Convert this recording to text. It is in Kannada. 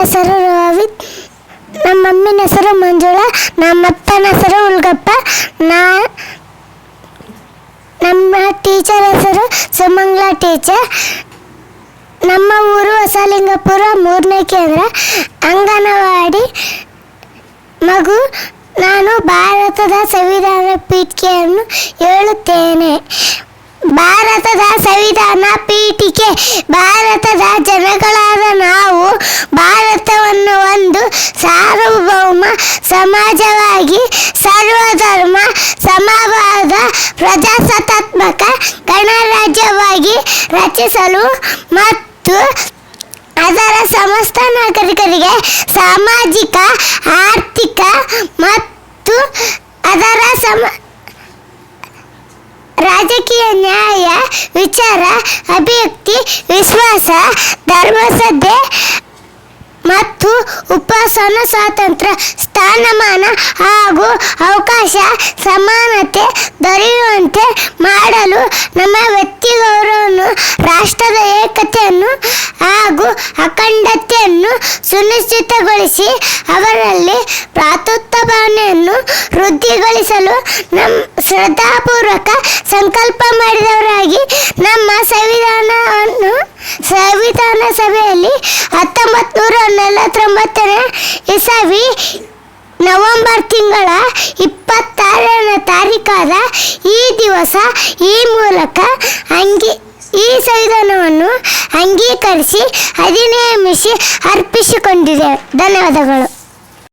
ಹೆಸರು ರೋಹಿತ್. ನಮ್ಮ ಮಮ್ಮಿನ ಹೆಸರು ಮಂಜುಳಾ ನಮ್ಮಪ್ಪನ ಹೆಸರು ಉಲ್ಗಪ್ಪ. ನಾ, ನಮ್ಮ ಟೀಚರ್ ಹೆಸರು ಸುಮಂಗ್ಲಾ ಟೀಚರ್. ನಮ್ಮ ಊರು ಹೊಸಲಿಂಗಪುರ, ಮೂರನೇ ಕೇಂದ್ರ. ಅಂಗನವಾಡಿ ಮಗು, ನಾನು ಭಾರತದ ಸಂವಿಧಾನ ಪೀಠಿಕೆಯನ್ನು ಹೇಳುತ್ತೇನೆ. ಭಾರತದ ಸಂವಿಧಾನ ಪೀಠಿಕೆ ಭಾರತದ ಜನಗಳಾದ ನಾವು ಸಾರ್ವಭೌಮ ಸಮಾಜವಾಗಿ ಸರ್ವಧರ್ಮ ಸಮವಾದ ಪ್ರಜಾಸತ್ತಾತ್ಮಕ ಗಣರಾಜ್ಯವಾಗಿ ರಚಿಸಲು ಮತ್ತು ಅದರ ಸಮಸ್ತ ನಾಗರಿಕರಿಗೆ ಸಾಮಾಜಿಕ, ಆರ್ಥಿಕ ಮತ್ತು ಅದರ ಸಮ, ರಾಜಕೀಯ ನ್ಯಾಯ, ವಿಚಾರ, ಅಭಿವ್ಯಕ್ತಿ, ವಿಶ್ವಾಸ ಧರ್ಮಸದ್ದೆ ಮತ್ತು ಉಪಾಸನ ಸ್ವಾತಂತ್ರ್ಯ, ಸ್ಥಾನಮಾನ ಹಾಗೂ ಅವಕಾಶ, ಸಮಾನತೆ ದೊರೆಯುವಂತೆ ಮಾಡಲು ನಮ್ಮ ವ್ಯಕ್ತಿ ಗೌರವವನ್ನು, ರಾಷ್ಟ್ರದ ಏಕತೆಯನ್ನು ಹಾಗೂ ಅಖಂಡತೆಯನ್ನು ಸುನಿಶ್ಚಿತಗೊಳಿಸಿ ಅವರಲ್ಲಿ ಭ್ರಾತೃತ್ವ ಭಾವನೆಯನ್ನು ವೃದ್ಧಿಗೊಳಿಸಲು ನಮ್ಮ ಶ್ರದ್ಧಾಪೂರ್ವಕ ಸಂಕಲ್ಪ ಮಾಡಿದವರಾಗಿ ನಮ್ಮ ಸಂವಿಧಾನವನ್ನು, ಸಂವಿಧಾನ ಸಭೆಯಲ್ಲಿ ಹತ್ತೊಂಬತ್ತು ನೂರ ನಲವತ್ತೊಂಬತ್ತನೇ ಇಸವಿ ನವೆಂಬರ್ ತಿಂಗಳ ಇಪ್ಪತ್ತಾರನೇ ತಾರೀಕಾದ ಈ ದಿವಸ ಈ ಮೂಲಕ ಅಂಗಿ, ಈ ಸಂವಿಧಾನವನ್ನು ಅಂಗೀಕರಿಸಿ ಅಧಿನಿಯಮಿಸಿ ಅರ್ಪಿಸಿಕೊಂಡಿದೆ. ಧನ್ಯವಾದಗಳು.